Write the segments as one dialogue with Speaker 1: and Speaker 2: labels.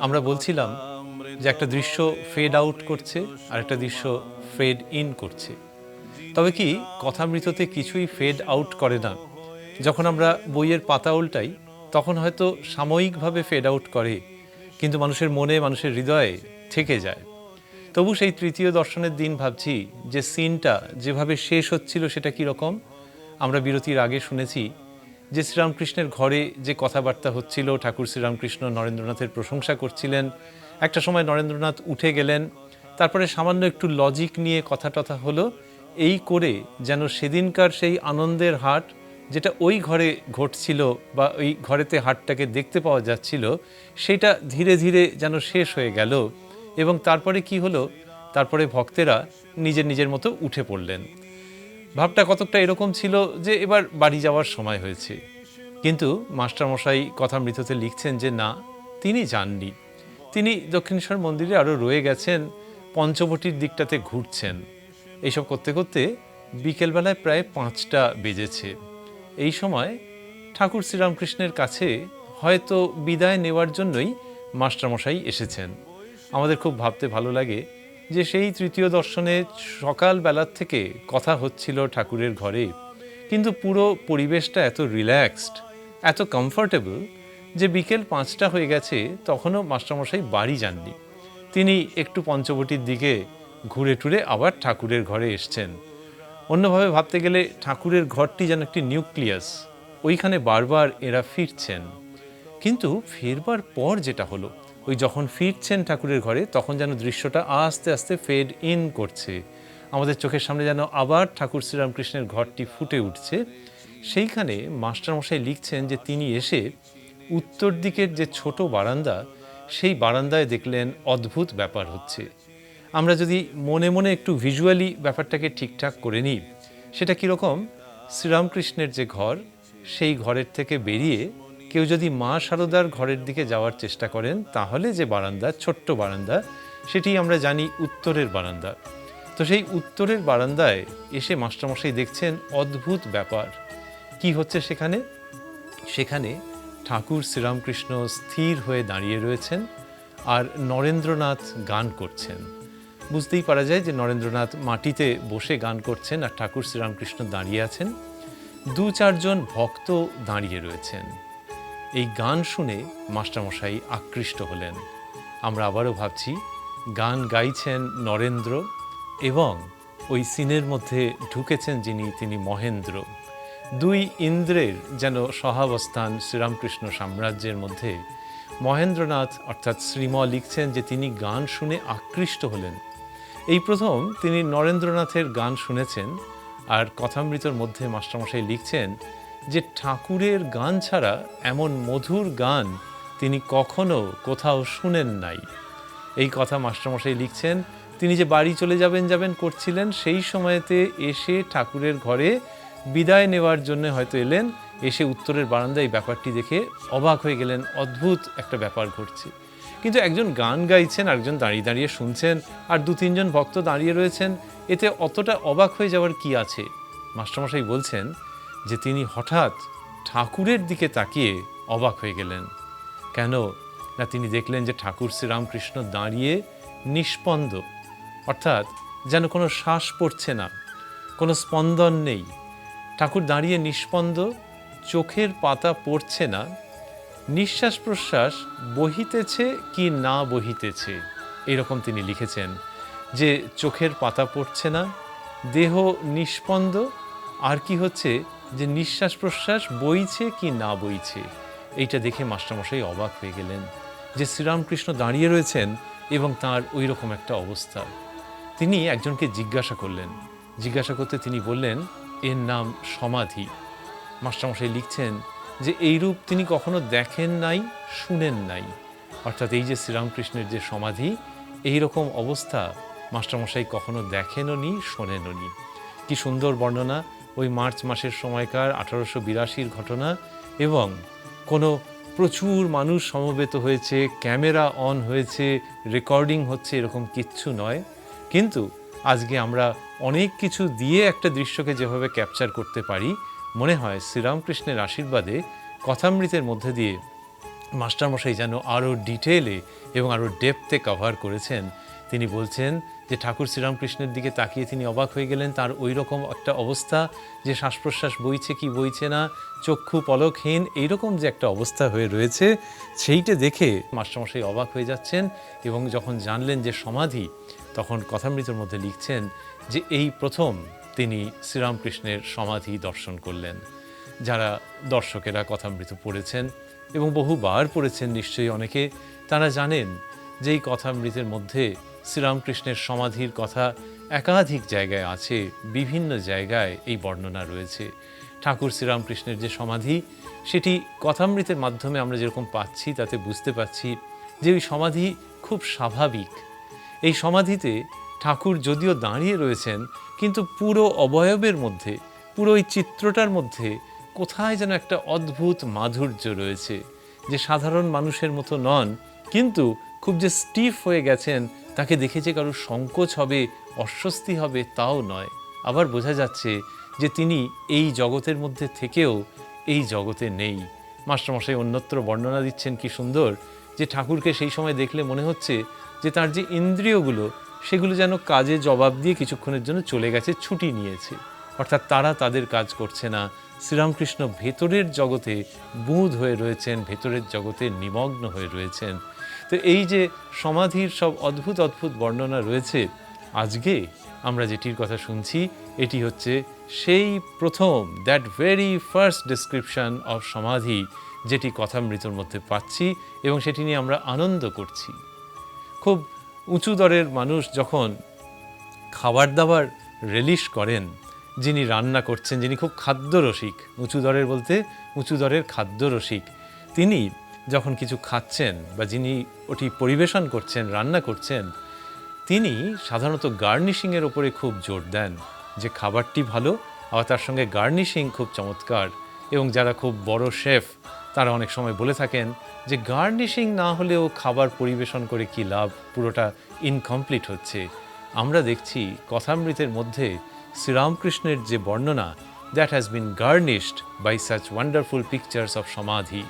Speaker 1: আমরা বলছিলাম যে একটা দৃশ্য ফেড আউট করছে আর একটা দৃশ্য ফেড ইন করছে। তবে কি কথামৃততে কিছুই ফেড আউট করে না। যখন আমরা বইয়ের পাতা উল্টাই, তখন হয়তো সাময়িকভাবে ফেড আউট করে, কিন্তু মানুষের মনে, মানুষের হৃদয়ে থেকে যায়। তবু সেই তৃতীয় দর্শনের দিন ভাবছি যে সিনটা যেভাবে শেষ হচ্ছিল সেটা কীরকম আমরা বিরতির আগে শুনেছি যে শ্রীরামকৃষ্ণের ঘরে যে কথাবার্তা হচ্ছিল, ঠাকুর শ্রীরামকৃষ্ণ নরেন্দ্রনাথের প্রশংসা করছিলেন। একটা সময় নরেন্দ্রনাথ উঠে গেলেন, তারপরে সামান্য একটু লজিক নিয়ে কথা টথা হলো, এই করে যেন সেদিনকার সেই আনন্দের হাট, যেটা ওই ঘরে ঘটছিল বা ওই ঘরেতে হাটটাকে দেখতে পাওয়া যাচ্ছিল, সেটা ধীরে ধীরে যেন শেষ হয়ে গেল এবং তারপরে কি হলো? তারপরে ভক্তেরা নিজের নিজের মতো উঠে পড়লেন। ভাবটা কতকটা এরকম ছিল যে এবার বাড়ি যাওয়ার সময় হয়েছে। কিন্তু মাস্টারমশাই কথামৃততে লিখছেন যে না, তিনি যাননি। তিনি দক্ষিণেশ্বর মন্দিরে আরও রয়ে গেছেন, পঞ্চবটির দিকটাতে ঘুরছেন। এইসব করতে করতে বিকেলবেলায় প্রায় পাঁচটা বেজেছে। এই সময় ঠাকুর শ্রীরামকৃষ্ণের কাছে হয়তো বিদায় নেওয়ার জন্যই মাস্টারমশাই এসেছেন। আমাদের খুব ভাবতে ভালো লাগে যে সেই তৃতীয় দর্শনে সকালবেলার থেকে কথা হচ্ছিল ঠাকুরের ঘরে, কিন্তু পুরো পরিবেশটা এত রিল্যাক্সড এত কমফোর্টেবল যে বিকেল পাঁচটা হয়ে গেছে, তখনও মাস্টারমশাই বাড়ি যাননি। তিনি একটু পঞ্চবটির দিকে ঘুরে টুরে আবার ঠাকুরের ঘরে এসছেন। অন্যভাবে ভাবতে গেলে ঠাকুরের ঘরটি যেন একটি নিউক্লিয়াস ওইখানে বারবার এরা ফিরছেন। কিন্তু ফেরবার পর যেটা হলো ওই যখন ফিরছেন ঠাকুরের ঘরে, তখন যেন দৃশ্যটা আস্তে আস্তে ফেড ইন করছে। আমাদের চোখের সামনে যেন আবার ঠাকুর শ্রীরামকৃষ্ণের ঘরটি ফুটে উঠছে। সেইখানে মাস্টারমশাই লিখছেন যে তিনি এসে উত্তর দিকের যে ছোট বারান্দা, সেই বারান্দায় দেখলেন অদ্ভুত ব্যাপার হচ্ছে। আমরা যদি মনে মনে একটু ভিজুয়ালি ব্যাপারটাকে ঠিকঠাক করে নিই, সেটা কীরকম? শ্রীরামকৃষ্ণের যে ঘর, সেই ঘরের থেকে বেরিয়ে কেউ যদি মা সারদার ঘরের দিকে যাওয়ার চেষ্টা করেন, তাহলে যে বারান্দা, ছোট্ট বারান্দা সেটি আমরা জানি উত্তরের বারান্দা। তো সেই উত্তরের বারান্দায় এসে মাস্টারমশাই দেখছেন অদ্ভুত ব্যাপার। কি হচ্ছে সেখানে? সেখানে ঠাকুর শ্রীরামকৃষ্ণ স্থির হয়ে দাঁড়িয়ে রয়েছেন আর নরেন্দ্রনাথ গান করছেন। বুঝতেই পারা যায় যে নরেন্দ্রনাথ মাটিতে বসে গান করছেন আর ঠাকুর শ্রীরামকৃষ্ণ দাঁড়িয়ে আছেন। দু চারজন ভক্ত দাঁড়িয়ে রয়েছেন। এই গান শুনে মাস্টারমশাই আকৃষ্ট হলেন। আমরা আবারও ভাবছি, গান গাইছেন নরেন্দ্র এবং ওই সিনের মধ্যে ঢুকেছেন যিনি, তিনি মহেন্দ্র। দুই ইন্দ্রের যেন সহাবস্থান শ্রীরামকৃষ্ণ সাম্রাজ্যের মধ্যে, মহেন্দ্রনাথ অর্থাৎ শ্রীম লিখছেন যে তিনি গান শুনে আকৃষ্ট হলেন। এই প্রথম তিনি নরেন্দ্রনাথের গান শুনেছেন, আর কথামৃতর মধ্যে মাস্টারমশাই লিখছেন যে ঠাকুরের গান ছাড়া এমন মধুর গান তিনি কখনো কোথাও শুনেন নাই। এই কথা মাস্টারমশাই লিখছেন, তিনি যে বাড়ি চলে যাবেন যাবেন করছিলেন, সেই সময়তে এসে ঠাকুরের ঘরে বিদায় নেওয়ার জন্য হয়তো এলেন, এসে উত্তরের বারান্দায় ব্যাপারটি দেখে অবাক হয়ে গেলেন, অদ্ভুত একটা ব্যাপার ঘটছে। কিন্তু একজন গান গাইছেন, আরেকজন দাঁড়িয়ে দাঁড়িয়ে শুনছেন, আর দু তিনজন ভক্ত দাঁড়িয়ে রয়েছেন, এতে অতটা অবাক হয়ে যাওয়ার কি আছে? মাস্টারমশাই বলছেন যে তিনি হঠাৎ ঠাকুরের দিকে তাকিয়ে অবাক হয়ে গেলেন। কেন? না, তিনি দেখলেন যে ঠাকুর শ্রীরামকৃষ্ণ দাঁড়িয়ে নিষ্পন্দ। অর্থাৎ যেন কোনো শ্বাস পড়ছে না, কোনো স্পন্দন নেই। ঠাকুর দাঁড়িয়ে নিষ্পন্দ, চোখের পাতা পড়ছে না নিঃশ্বাস প্রশ্বাস বহিতেছে কি না বহিতেছে, এরকম তিনি লিখেছেন। যে চোখের পাতা পড়ছে না, দেহ নিষ্পন্দ, আর কি হচ্ছে যে নিঃশ্বাস প্রশ্বাস বইছে কি না বইছে, এইটা দেখে মাস্টারমশাই অবাক হয়ে গেলেন যে শ্রীরামকৃষ্ণ দাঁড়িয়ে রয়েছেন এবং তার ওই রকম একটা অবস্থা। তিনি একজনকে জিজ্ঞাসা করলেন। জিজ্ঞাসা করতে তিনি বললেন, এর নাম সমাধি। মাস্টারমশাই লিখছেন যে, এইরূপ তিনি কখনো দেখেন নাই, শুনেন নাই। অর্থাৎ এই যে শ্রীরামকৃষ্ণের যে সমাধি এই রকম অবস্থা মাস্টারমশাই কখনো দেখেনও নি শোনেনও নি কি সুন্দর বর্ণনা। ওই মার্চ মাসের সময়কার আঠারোশো বিরাশির ঘটনা এবং কোনো প্রচুর মানুষ সমবেত হয়েছে, ক্যামেরা অন হয়েছে, রেকর্ডিং হচ্ছে এরকম কিচ্ছু নয়। কিন্তু আজকে আমরা অনেক কিছু দিয়ে একটা দৃশ্যকে যেভাবে ক্যাপচার করতে পারি, মনে হয় শ্রীরামকৃষ্ণের আশীর্বাদে কথামৃতের মধ্যে দিয়ে মাস্টারমশাই যেন আরও ডিটেলে এবং আরও ডেপথে কভার করেছেন। তিনি বলছেন যে ঠাকুর শ্রীরামকৃষ্ণের দিকে তাকিয়ে তিনি অবাক হয়ে গেলেন, তার ওই রকম একটা অবস্থা যে শ্বাস প্রশ্বাস বইছে কি বইছে না, চক্ষু পলকহীন, এইরকম যে একটা অবস্থা হয়ে রয়েছে, সেইটা দেখে মাস্টারমশাই অবাক হয়ে যাচ্ছেন এবং যখন জানলেন যে সমাধি, তখন কথামৃতর মধ্যে লিখছেন যে এই প্রথম তিনি শ্রীরামকৃষ্ণের সমাধি দর্শন করলেন। যারা দর্শকেরা কথামৃত পড়েছেন এবং বহুবার পড়েছেন নিশ্চয়ই অনেকে, তারা জানেন যে এই কথামৃতের মধ্যে শ্রীরামকৃষ্ণের সমাধির কথা একাধিক জায়গায় আছে, বিভিন্ন জায়গায় এই বর্ণনা রয়েছে। ঠাকুর শ্রীরামকৃষ্ণের যে সমাধি, সেটি কথামৃতের মাধ্যমে আমরা যেরকম পাচ্ছি, তাতে বুঝতে পারছি যে ওই সমাধি খুব স্বাভাবিক। এই সমাধিতে ঠাকুর যদিও দাঁড়িয়ে রয়েছেন, কিন্তু পুরো অবয়বের মধ্যে, পুরো ওই চিত্রটার মধ্যে কোথায় যেন একটা অদ্ভুত মাধুর্য রয়েছে। যে সাধারণ মানুষের মতো নন, কিন্তু খুব যে স্টিফ হয়ে গেছেন তাকে দেখে যে কারোর সংকোচ হবে, অস্বস্তি হবে, তাও নয়। আবার বোঝা যাচ্ছে যে তিনি এই জগতের মধ্যে থেকেও এই জগতে নেই। মাস্টারমশাই অন্যত্র বর্ণনা দিচ্ছেন কি সুন্দর, যে ঠাকুরকে সেই সময় দেখলে মনে হচ্ছে যে তার যে ইন্দ্রিয়গুলো, সেগুলো যেন কাজে জবাব দিয়ে কিছুক্ষণের জন্য চলে গেছে, ছুটি নিয়েছে। অর্থাৎ তারা তাদের কাজ করছে না। শ্রীরামকৃষ্ণ ভেতরের জগতে বুঁদ হয়ে রয়েছেন, ভেতরের জগতে নিমগ্ন হয়ে রয়েছেন। তো এই যে সমাধির সব অদ্ভুত অদ্ভুত বর্ণনা রয়েছে, আজকে আমরা যেটির কথা শুনছি, এটি হচ্ছে সেই প্রথম that very first description of samadhi, যেটি কথামৃতর মধ্যে পাচ্ছি এবং সেটি নিয়ে আমরা আনন্দ করছি। খুব উঁচু দরের মানুষ যখন খাবার দাবার রিলিশ করেন, যিনি রান্না করছেন, যিনি খুব খাদ্যরসিক, উঁচু দরের বলতে উঁচু দরের খাদ্যরসিক, তিনি যখন কিছু খাচ্ছেন বা যিনি ওটি পরিবেশন করছেন, রান্না করছেন, তিনি সাধারণত গার্নিশিংয়ের ওপরে খুব জোর দেন যে খাবারটি ভালো, আবার তার সঙ্গে গার্নিশিং খুব চমৎকার এবং যারা খুব বড় শেফ, তারা অনেক সময় বলে থাকেন যে গার্নিশিং না হলেও খাবার পরিবেশন করে কি লাভ? পুরোটা ইনকমপ্লিট হচ্ছে। আমরা দেখছি কথামৃতের মধ্যে শ্রীরামকৃষ্ণের যে বর্ণনা that has been garnished by such wonderful pictures of samadhi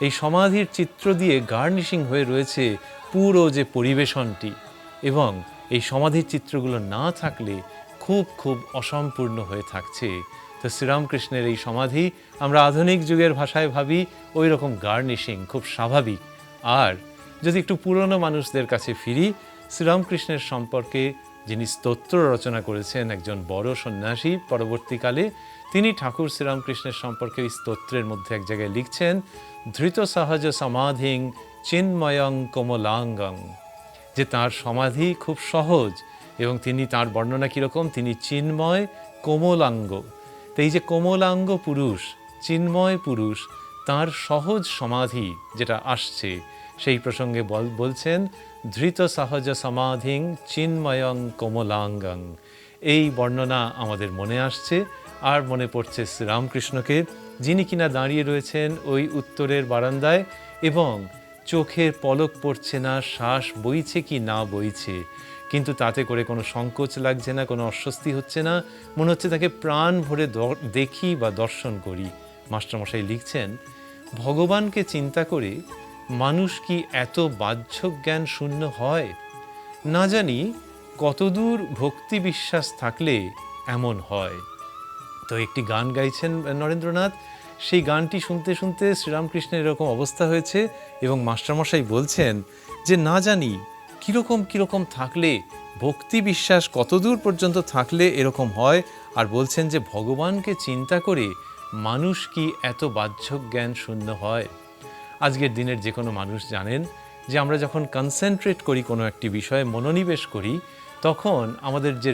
Speaker 1: এই সমাধির চিত্র দিয়ে গার্নিশিং হয়ে রয়েছে পুরো যে পরিবেশনটি এবং এই সমাধির চিত্রগুলো না থাকলে খুব খুব অসম্পূর্ণ হয়ে থাকছে। তো শ্রীরামকৃষ্ণের এই সমাধি আমরা আধুনিক যুগের ভাষায় ভাবি, ওই রকম গার্নিশিং খুব স্বাভাবিক। আর যদি একটু পুরনো মানুষদের কাছে ফিরি, শ্রীরামকৃষ্ণের সম্পর্কে যিনি স্তোত্র রচনা করেছেন একজন বড় সন্ন্যাসী, পরবর্তীকালে তিনি ঠাকুর শ্রীরামকৃষ্ণের সম্পর্কে ওই স্তোত্রের মধ্যে এক জায়গায় লিখছেন, ধৃত সহজ সমাধিং চিন্ময়ং কোমলাঙ্গং যে তার সমাধি খুব সহজ এবং তিনি তার বর্ণনা কীরকম? তিনি চিন্ময় কোমলাঙ্গ। তো এই যে কোমলাঙ্গ পুরুষ, চিন্ময় পুরুষ, তার সহজ সমাধি যেটা আসছে, সেই প্রসঙ্গে বল, বলছেন, ধৃত সহজ সমাধিং চিন্ময়ং কোমলাঙ্গং এই বর্ণনা আমাদের মনে আসছে। আর মনে পড়ছে শ্রীরামকৃষ্ণকে, যিনি কিনা দাঁড়িয়ে রয়েছেন ওই উত্তরের বারান্দায়, এবং চোখের পলক পড়ছে না, শ্বাস বইছে কি না বইছে। কিন্তু তাতে করে কোনো সংকোচ লাগছে না, কোনো অস্বস্তি হচ্ছে না, মনে হচ্ছে তাকে প্রাণ ভরে দেখি বা দর্শন করি। মাস্টারমশাই লিখছেন, ভগবানকে চিন্তা করে মানুষ কি এত বাহ্য জ্ঞান শূন্য হয়? না জানি কতদূর ভক্তি বিশ্বাস থাকলে এমন হয়। তো একটি গান গাইছেন নরেন্দ্রনাথ। সেই গানটি শুনতে শুনতে শ্রীরামকৃষ্ণের এরকম অবস্থা হয়েছে এবং মাস্টারমশাই বলছেন যে, না জানি কীরকম কীরকম থাকলে, ভক্তি বিশ্বাস কতদূর পর্যন্ত থাকলে এরকম হয়? আর বলছেন যে, ভগবানকে চিন্তা করে মানুষ কি এত বাহ্য জ্ঞান শূন্য হয়? আজকের দিনের যে কোনো মানুষ জানেন যে, আমরা যখন কনসেন্ট্রেট করি কোনো একটি বিষয়ে, মনোনিবেশ করি, তখন আমাদের যে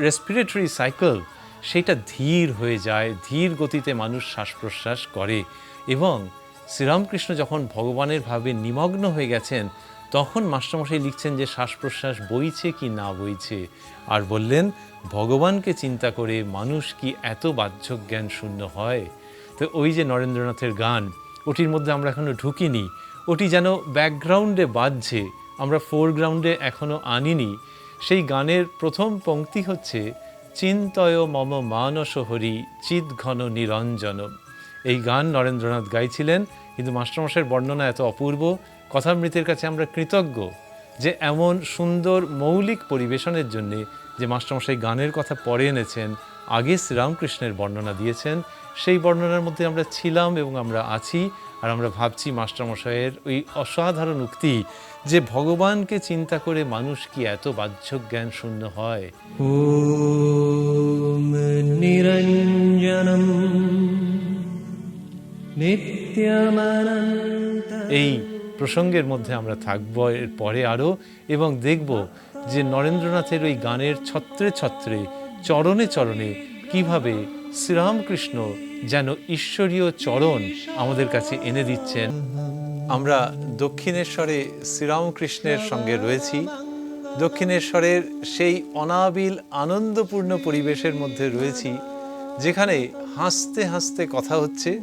Speaker 1: রেসপিরেটরি সাইকেল সেটা ধীর হয়ে যায়, ধীর গতিতে মানুষ শ্বাস প্রশ্বাস করে এবং শ্রীরামকৃষ্ণ যখন ভগবানের ভাবে নিমগ্ন হয়ে গেছেন, তখন মাস্টারমশাই লিখছেন যে শ্বাস প্রশ্বাস বইছে কি না বইছে? আর বললেন, ভগবানকে চিন্তা করে মানুষ কি এত বাহ্য জ্ঞান শূন্য হয়? তো ওই যে নরেন্দ্রনাথের গান, ওটির মধ্যে আমরা এখনও ঢুকিনি। ওটি যেন ব্যাকগ্রাউন্ডে বাজছে, আমরা ফোরগ্রাউন্ডে এখনও আনিনি। সেই গানের প্রথম পংক্তি হচ্ছে চিন্তয় মম মানস হরি, চিৎ ঘন নিরঞ্জন। এই গান নরেন্দ্রনাথ গাইছিলেন, কিন্তু মাস্টারমশাইয়ের বর্ণনা এত অপূর্ব, কথামৃতের কাছে আমরা কৃতজ্ঞ যে এমন সুন্দর মৌলিক পরিবেশনের জন্যে যে মাস্টারমশাই গানের কথা পরে এনেছেন আগে শ্রীরামকৃষ্ণের বর্ণনা দিয়েছেন। সেই বর্ণনার মধ্যে আমরা ছিলাম এবং আমরা আছি আর আমরা ভাবছি মাস্টারমশাইয়ের ওই অসাধারণ উক্তি যে ভগবানকে চিন্তা করে মানুষ কি এত বাহ্য জ্ঞান শূন্য হয়। এই প্রসঙ্গের মধ্যে আমরা থাকব এর পরে আরও এবং দেখব যে নরেন্দ্রনাথের ওই গানের ছত্রে ছত্রে চরণে চরণে, কীভাবে শ্রীরামকৃষ্ণ যেন ঈশ্বরীয় চরণ আমাদের কাছে এনে দিচ্ছেন। আমরা দক্ষিণেশ্বরে শ্রীরামকৃষ্ণের সঙ্গে রয়েছি। দক্ষিণেশ্বরের সেই অনাবিল, আনন্দপূর্ণ পরিবেশের মধ্যে রয়েছি, যেখানে হাসতে হাসতে কথা হচ্ছে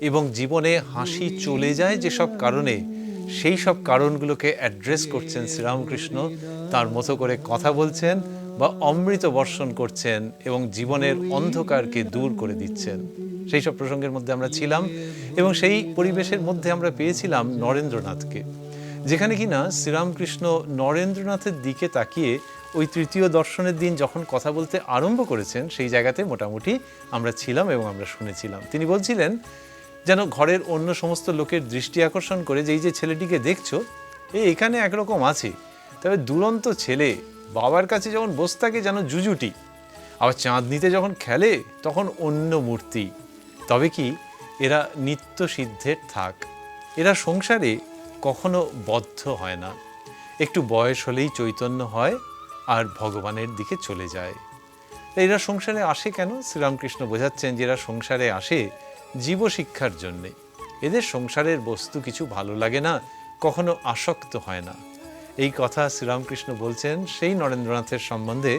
Speaker 1: এবং জীবনে হাসি চলে যায় যেসব কারণে। সেই সব কারণগুলোকে অ্যাড্রেস করছেন শ্রীরামকৃষ্ণ, তার মতো করে কথা বলছেন বা অমৃত বর্ষণ করছেন এবং জীবনের অন্ধকারকে দূর করে দিচ্ছেন। সেই সব প্রসঙ্গের মধ্যে আমরা ছিলাম এবং সেই পরিবেশের মধ্যে আমরা পেয়েছিলাম নরেন্দ্রনাথকে, যেখানে কিনা শ্রীরামকৃষ্ণ নরেন্দ্রনাথের দিকে তাকিয়ে ওই তৃতীয় দর্শনের দিন যখন কথা বলতে আরম্ভ করেছেন, সেই জায়গাতে মোটামুটি আমরা ছিলাম এবং আমরা শুনেছিলাম। তিনি বলছিলেন, যেন ঘরের অন্য সমস্ত লোকের দৃষ্টি আকর্ষণ করে যে এই যে ছেলেটিকে দেখছ, এ এখানে একরকম আছে, তবে দুরন্ত ছেলে বাবার কাছে যখন বসে থাকে যেন জুজুটি, আবার চাঁদনিতে যখন খেলে তখন অন্য মূর্তি। তবে কি এরা নিত্য সিদ্ধের থাক। এরা সংসারে কখনো বদ্ধ হয় না। একটু বয়স হলেই চৈতন্য হয় আর ভগবানের দিকে চলে যায়। এরা সংসারে আসে কেন? শ্রীরামকৃষ্ণ বোঝাচ্ছেন যে এরা সংসারে আসে জীবশিক্ষার জন্যে। এদের সংসারের বস্তু কিছু ভালো লাগে না, কখনো আসক্ত হয় না। এই কথা শ্রীরামকৃষ্ণ বলছেন সেই নরেন্দ্রনাথের সম্বন্ধে,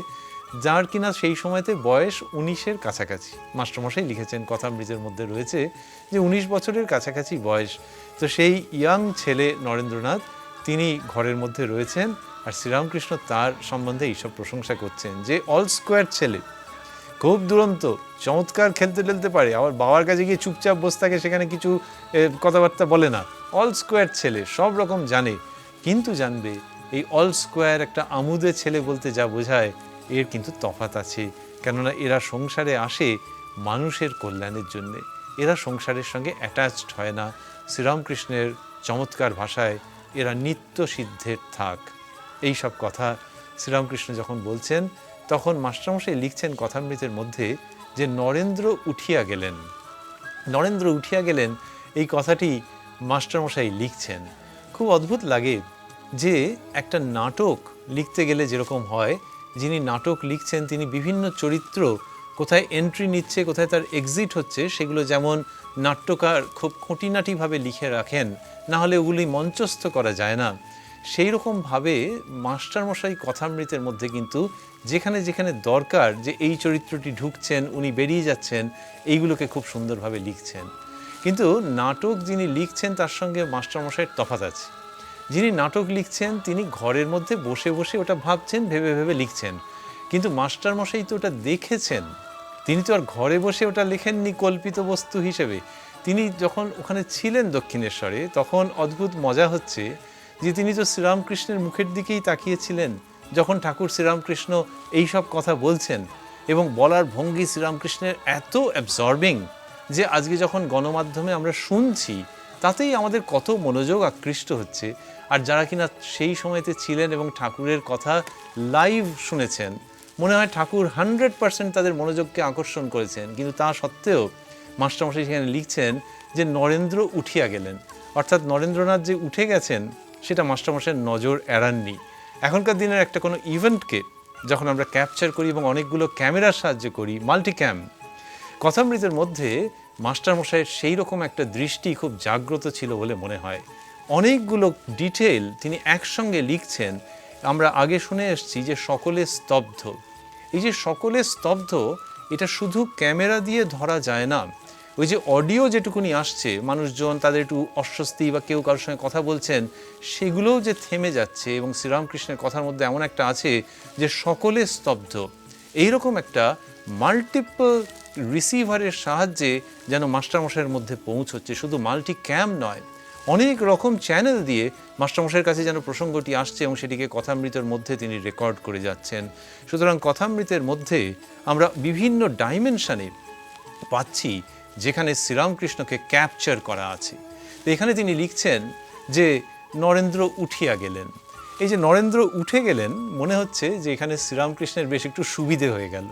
Speaker 1: যার কিনা সেই সময়তে বয়স উনিশের কাছাকাছি। মাস্টারমশাই লিখেছেন কথা কথামৃতের মধ্যে রয়েছে যে উনিশ বছরের কাছাকাছি বয়স। তো সেই ইয়াং ছেলে নরেন্দ্রনাথ, তিনি ঘরের মধ্যে রয়েছেন আর শ্রীরামকৃষ্ণ তার সম্বন্ধে এইসব প্রশংসা করছেন যে অল স্কোয়ার ছেলে, খুব দুরন্ত, চমৎকার খেলতে টেলতে পারে, আবার বাবার কাছে গিয়ে চুপচাপ বসে থাকে, সেখানে কিছু কথাবার্তা বলে না। অল স্কোয়ার ছেলে, সব রকম জানে কিন্তু জানবে, এই অল স্কোয়ার একটা আমুদে ছেলে বলতে যা বোঝায়, এর কিন্তু তফাত আছে। কেননা এরা সংসারে আসে মানুষের কল্যাণের জন্যে। এরা সংসারের সঙ্গে অ্যাটাচড হয় না। শ্রীরামকৃষ্ণের চমৎকার ভাষায় এরা নিত্য সিদ্ধের থাক। এই সব কথা শ্রীরামকৃষ্ণ যখন বলছেন, তখন মাস্টারমশাই লিখছেন কথামৃতের মধ্যে যে নরেন্দ্র উঠিয়া গেলেন। নরেন্দ্র উঠিয়া গেলেন, এই কথাটি মাস্টারমশাই লিখছেন। খুব অদ্ভুত লাগে যে একটা নাটক লিখতে গেলে যেরকম হয়, যিনি নাটক লিখছেন তিনি বিভিন্ন চরিত্র কোথায় এন্ট্রি নিচ্ছে, কোথায় তার এক্সিট হচ্ছে, সেগুলো যেমন নাট্যকার খুব খুঁটিনাটিভাবে লিখে রাখেন, না হলে ওগুলি মঞ্চস্থ করা যায় না। সেই রকমভাবে মাস্টারমশাই কথামৃতের মধ্যে কিন্তু যেখানে যেখানে দরকার যে এই চরিত্রটি ঢুকছেন, উনি বেরিয়ে যাচ্ছেন, এইগুলোকে খুব সুন্দরভাবে লিখছেন। কিন্তু নাটক যিনি লিখছেন তার সঙ্গে মাস্টারমশাইয়ের তফাৎ আছে। যিনি নাটক লিখছেন, তিনি ঘরের মধ্যে বসে বসে ওটা ভাবছেন, ভেবে ভেবে লিখছেন। কিন্তু মাস্টারমশাই তো ওটা দেখেছেন। তিনি তো আর ঘরে বসে ওটা লেখেননি কল্পিত বস্তু হিসেবে। তিনি যখন ওখানে ছিলেন দক্ষিণেশ্বরে, তখন অদ্ভুত মজা হচ্ছে যে তিনি তো শ্রীরামকৃষ্ণের মুখের দিকেই তাকিয়েছিলেন যখন ঠাকুর শ্রীরামকৃষ্ণ এই সব কথা বলছেন এবং বলার ভঙ্গি শ্রীরামকৃষ্ণের এত অ্যাবজর্বিং যে আজকে যখন গণমাধ্যমে আমরা শুনছি তাতেই আমাদের কত মনোযোগ আকৃষ্ট হচ্ছে। আর যারা কিনা সেই সময়তে ছিলেন এবং ঠাকুরের কথা লাইভ শুনেছেন, মনে হয় ঠাকুর হান্ড্রেড পার্সেন্ট তাদের মনোযোগকে আকর্ষণ করেছেন। কিন্তু তা সত্ত্বেও মাস্টারমশাই সেখানে লিখছেন যে নরেন্দ্র উঠিয়া গেলেন। অর্থাৎ নরেন্দ্রনাথ যে উঠে গেছেন, সেটা মাস্টারমশাইয়ের নজর এড়াননি। এখনকার দিনের একটা কোনো ইভেন্টকে যখন আমরা ক্যাপচার করি এবং অনেকগুলো ক্যামেরার সাহায্যে করি মাল্টিক্যাম কথামৃতের মধ্যে মাস্টারমশাইয়ের সেই রকম একটা দৃষ্টি খুব জাগ্রত ছিল বলে মনে হয়। অনেকগুলো ডিটেল তিনি একসঙ্গে লিখছেন। আমরা আগে শুনে এসেছি যে সকলে স্তব্ধ। এই যে সকলে স্তব্ধ, এটা শুধু ক্যামেরা দিয়ে ধরা যায় না। ওই যে অডিও যেটুকুনি আসছে, মানুষজন তাদের একটু অস্বস্তি বা কেউ কারোর সঙ্গে কথা বলছেন, সেগুলোও যে থেমে যাচ্ছে এবং শ্রীরামকৃষ্ণের কথার মধ্যে এমন একটা আছে যে সকলে স্তব্ধ। এইরকম একটা মাল্টিপল রিসিভারের সাহায্যে যেন মাস্টারমশাইয়ের মধ্যে পৌঁছচ্ছে। শুধু মাল্টি ক্যাম নয়, অনেক রকম চ্যানেল দিয়ে মাস্টারমশাইয়ের কাছে যেন প্রসঙ্গটি আসছে এবং সেটিকে কথামৃতের মধ্যে তিনি রেকর্ড করে যাচ্ছেন। সুতরাং কথামৃতের মধ্যে আমরা বিভিন্ন ডাইমেনশানে পাচ্ছি যেখানে শ্রীরামকৃষ্ণকে ক্যাপচার করা আছে। তো এখানে তিনি লিখছেন যে নরেন্দ্র উঠিয়া গেলেন। এই যে নরেন্দ্র উঠে গেলেন, মনে হচ্ছে যে এখানে শ্রীরামকৃষ্ণের বেশ একটু সুবিধে হয়ে গেল।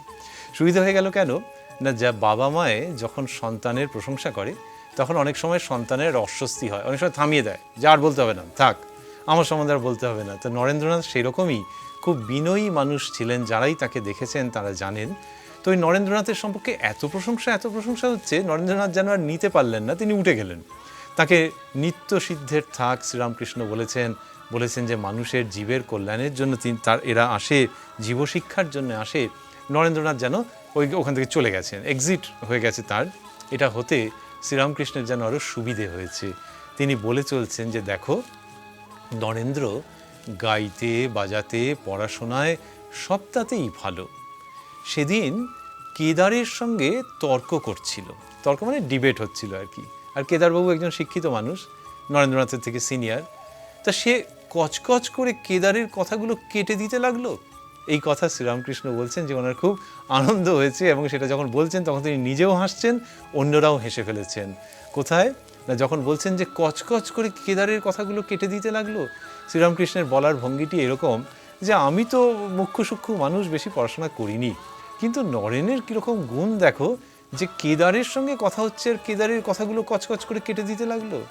Speaker 1: সুবিধে হয়ে গেল কেন? না, যা বাবা মায়ে যখন সন্তানের প্রশংসা করে, তখন অনেক সময় সন্তানের অস্বস্তি হয়, অনেক সময় থামিয়ে দেয়, যা আর বলতে হবে না, থাক, আমার সম্বন্ধে আর বলতে হবে না। তো নরেন্দ্রনাথ সেরকমই খুব বিনয়ী মানুষ ছিলেন, যারাই তাকে দেখেছেন, তারা জানেন। তো ওই নরেন্দ্রনাথের সম্পর্কে এত প্রশংসা এত প্রশংসা হচ্ছে, নরেন্দ্রনাথ যেন আর নিতে পারলেন না, তিনি উঠে গেলেন। তাকে নিত্য সিদ্ধের থাক শ্রীরামকৃষ্ণ বলেছেন বলেছেন যে মানুষের জীবের কল্যাণের জন্য তিনি তার, এরা আসে, জীবশিক্ষার জন্য আসে। নরেন্দ্রনাথ যেন ওই ওখান থেকে চলে গেছেন এক্সিট হয়ে গেছে তার। এটা হতে শ্রীরামকৃষ্ণের যেন আরও সুবিধে হয়েছে। তিনি বলে চলছেন যে, দেখো, নরেন্দ্র গাইতে, বাজাতে, পড়াশোনায় সবটাতেই ভালো। সেদিন কেদারের সঙ্গে তর্ক করছিল। তর্ক মানে ডিবেট হচ্ছিল আর কি। আর কেদারবাবু একজন শিক্ষিত মানুষ, নরেন্দ্রনাথের থেকে সিনিয়র তা সে কচকচ করে কেদারের কথাগুলো কেটে দিতে লাগল। এই কথা শ্রীরামকৃষ্ণ বলছেন যে ওনার খুব আনন্দ হয়েছে এবং সেটা যখন বলছেন তখন তিনি নিজেও হাসছেন, অন্যরাও হেসে ফেলেছেন। কোথায়? না, যখন বলছেন যে কচকচ করে কেদারের কথাগুলো কেটে দিতে লাগল, শ্রীরামকৃষ্ণের বলার ভঙ্গিটি এরকম যে আমি তো মুখ্য সূক্ষ্ম মানুষ, বেশি পড়াশোনা করিনি। কিন্তু নরেনের কীরকম গুণ দেখো যে কেদারের সঙ্গে কথা হচ্ছে আর কেদারের কথাগুলো কচকচ করে কেটে দিতে লাগল।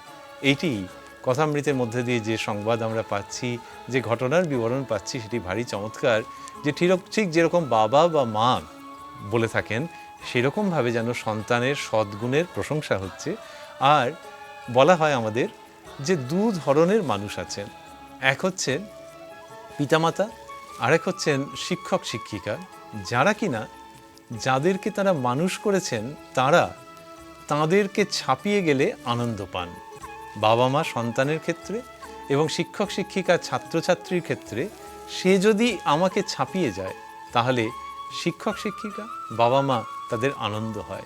Speaker 1: এইটি কথামৃতের মধ্যে দিয়ে যে সংবাদ আমরা পাচ্ছি, যে ঘটনার বিবরণ পাচ্ছি, সেটি ভারী চমৎকার, যে ঠিক ঠিক যেরকম বাবা বা মা বলে থাকেন, সেরকমভাবে যেন সন্তানের সদ্গুণের প্রশংসা হচ্ছে। আর বলা হয় আমাদের যে দু ধরনের মানুষ আছেন, এক হচ্ছেন পিতামাতা, আরেক হচ্ছেন শিক্ষক, শিক্ষিকা, যারা কিনা যাদেরকে তারা মানুষ করেছেন, তারা তাদেরকে ছাপিয়ে গেলে আনন্দ পান। বাবা মা সন্তানের ক্ষেত্রে এবং শিক্ষক, শিক্ষিকা, ছাত্রছাত্রীর ক্ষেত্রে সে যদি আমাকে ছাপিয়ে যায়, তাহলে শিক্ষক, শিক্ষিকা বাবা মা তাদের আনন্দ হয়।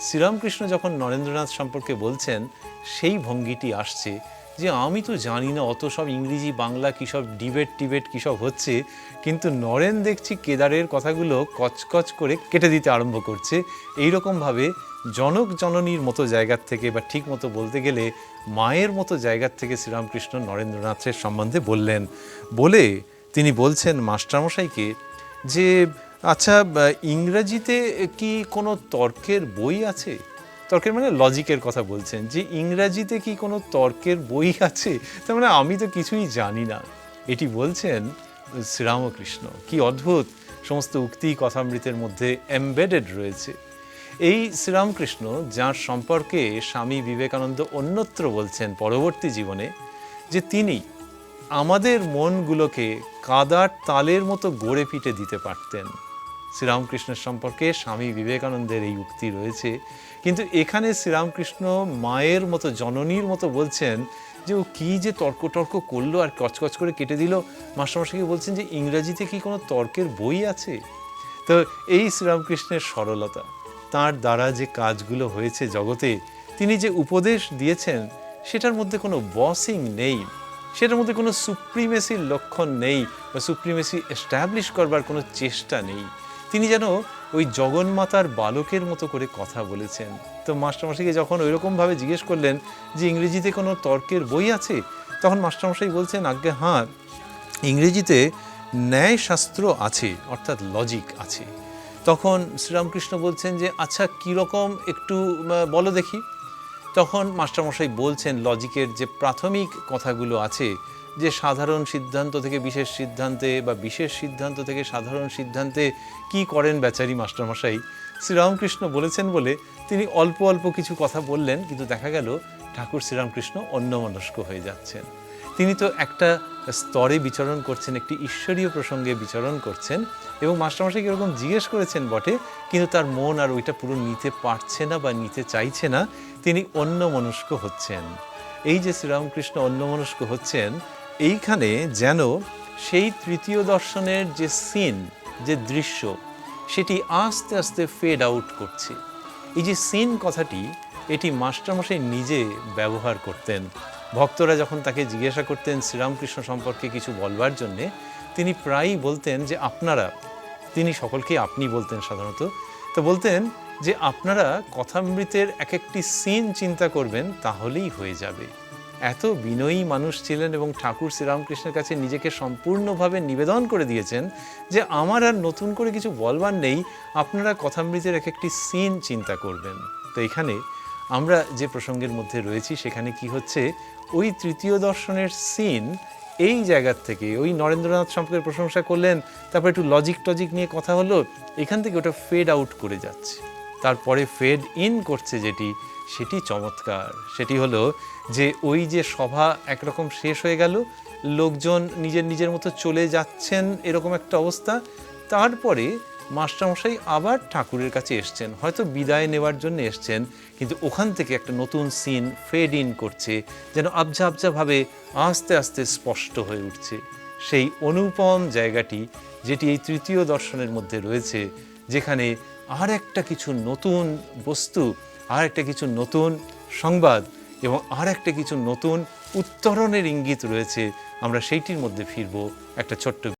Speaker 1: শ্রীরামকৃষ্ণ যখন নরেন্দ্রনাথ সম্পর্কে বলছেন, সেই ভঙ্গিটি আসছে যে আমি তো জানি না অত সব ইংরেজি, বাংলা কী সব ডিবেট, টিবেট কী সব হচ্ছে, কিন্তু নরেন দেখছি কেদারের কথাগুলো কচকচ করে কেটে দিতে আরম্ভ করছে। এইরকমভাবে জনক জননীর মতো জায়গার থেকে বা ঠিক মতো বলতে গেলে মায়ের মতো জায়গার থেকে শ্রীরামকৃষ্ণ নরেন্দ্রনাথের সম্বন্ধে বললেন। বলে তিনি বলছেন মাস্টারমশাইকে যে আচ্ছা ইংরাজিতে কি কোনো তর্কের বই আছে? তর্কের মানে লজিকের কথা বলছেন। যে ইংরাজিতে কি কোনো তর্কের বই আছে? তার মানে আমি তো কিছুই জানি না। এটি বলছেন শ্রীরামকৃষ্ণ। কি অদ্ভুত! সমস্ত উক্তি কথামৃতের মধ্যে এমবেডেড রয়েছে। এই শ্রীরামকৃষ্ণ, যার সম্পর্কে স্বামী বিবেকানন্দ অন্যত্র বলছেন পরবর্তী জীবনে, যে তিনি আমাদের মনগুলোকে কাদার তালের মতো গড়ে পিটে দিতে পারতেন। শ্রীরামকৃষ্ণের সম্পর্কে স্বামী বিবেকানন্দের এই উক্তি রয়েছে। কিন্তু এখানে শ্রীরামকৃষ্ণ মায়ের মতো, জননীর মতো বলছেন যে ও কী যে তর্ক টর্ক করল আর কচকচ করে কেটে দিল, মাস্টারমশাইকে বলছেন যে ইংরাজিতে কি কোনো তর্কের বই আছে? তো এই শ্রীরামকৃষ্ণের সরলতা। তার দ্বারা যে কাজগুলো হয়েছে জগতে, তিনি যে উপদেশ দিয়েছেন, সেটার মধ্যে কোনো বসিং নেই। সেটার মধ্যে কোনো সুপ্রিমেসির লক্ষণ নেই বা সুপ্রিমেসি এস্টাবলিশ করবার কোনো চেষ্টা নেই। তিনি যেন ওই জগন্মাতার বালকের মতো করে কথা বলেছেন। তো মাস্টারমশাইকে যখন ওইরকমভাবে জিজ্ঞেস করলেন যে, ইংরেজিতে কোনো তর্কের বই আছে? তখন মাস্টারমশাই বলছেন, আজ্ঞে হ্যাঁ ইংরেজিতে ন্যায়শাস্ত্র আছে, অর্থাৎ লজিক আছে। তখন শ্রীরামকৃষ্ণ বলছেন যে আচ্ছা কীরকম একটু বলো দেখি। তখন মাস্টারমশাই বলছেন লজিকের যে প্রাথমিক কথাগুলো আছে, যে সাধারণ সিদ্ধান্ত থেকে বিশেষ সিদ্ধান্তে বা বিশেষ সিদ্ধান্ত থেকে সাধারণ সিদ্ধান্তে কি করেন বেচারি মাস্টারমশাই? শ্রীরামকৃষ্ণ বলেছেন বলে তিনি অল্প অল্প কিছু কথা বললেন, কিন্তু দেখা গেল ঠাকুর শ্রীরামকৃষ্ণ অন্যমনস্ক হয়ে যাচ্ছেন। তিনি তো একটা স্তরে বিচরণ করছেন, একটি ঈশ্বরীয় প্রসঙ্গে বিচরণ করছেন এবং মাস্টারমশাই এরকম জিজ্ঞেস করেছেন বটে, কিন্তু তার মন আর ওইটা পুরো নিতে পারছে না বা নিতে চাইছে না, তিনি অন্যমনস্ক হচ্ছেন। এই যে শ্রীরামকৃষ্ণ অন্যমনস্ক হচ্ছেন, এইখানে যেন সেই তৃতীয় দর্শনের যে সিন, যে দৃশ্য, সেটি আস্তে আস্তে ফেড আউট করছে। এই যে সিন কথাটি, এটি মাস্টারমশাই নিজে ব্যবহার করতেন। ভক্তরা যখন তাকে জিজ্ঞাসা করতেন শ্রীরামকৃষ্ণ সম্পর্কে কিছু বলবার জন্যে, তিনি প্রায়ই বলতেন যে আপনারা, তিনি সকলকে আপনি বলতেন সাধারণত, তো বলতেন যে আপনারা কথামৃতের এক একটি সিন চিন্তা করবেন, তাহলেই হয়ে যাবে। এত বিনয়ী মানুষ ছিলেন এবং ঠাকুর শ্রীরামকৃষ্ণের কাছে নিজেকে সম্পূর্ণভাবে নিবেদন করে দিয়েছেন যে আমার আর নতুন করে কিছু বলবার নেই, আপনারা কথামৃতের এক একটি সিন চিন্তা করবেন। তো এখানে আমরা যে প্রসঙ্গের মধ্যে রয়েছি, সেখানে কি হচ্ছে? ওই তৃতীয় দর্শনের সিন এই জায়গার থেকে, ওই নরেন্দ্রনাথ সম্পর্কে প্রশংসা করলেন, তারপর একটু লজিক টজিক নিয়ে কথা হলো, এখান থেকে ওটা ফেড আউট করে যাচ্ছে। তারপরে ফেড ইন করছে যেটি, সেটি চমৎকার। সেটি হলো যে ওই যে সভা একরকম শেষ হয়ে গেল, লোকজন নিজের নিজের মতো চলে যাচ্ছেন এরকম একটা অবস্থা। তারপরে মাস্টারমশাই আবার ঠাকুরের কাছে এসছেন। হয়তো বিদায় নেওয়ার জন্য এসছেন, কিন্তু ওখান থেকে একটা নতুন সিন ফেড ইন করছে, যেন আবজা আবজাভাবে আস্তে আস্তে স্পষ্ট হয়ে উঠছে। সেই অনুপম জায়গাটি, যেটি এই তৃতীয় দর্শনের মধ্যে রয়েছে, যেখানে আর একটা কিছু নতুন বস্তু, আর একটা কিছু নতুন সংবাদ এবং আর একটা কিছু নতুন উত্তরণের ইঙ্গিত রয়েছে। আমরা সেইটির মধ্যে ফিরবো একটা ছোট্ট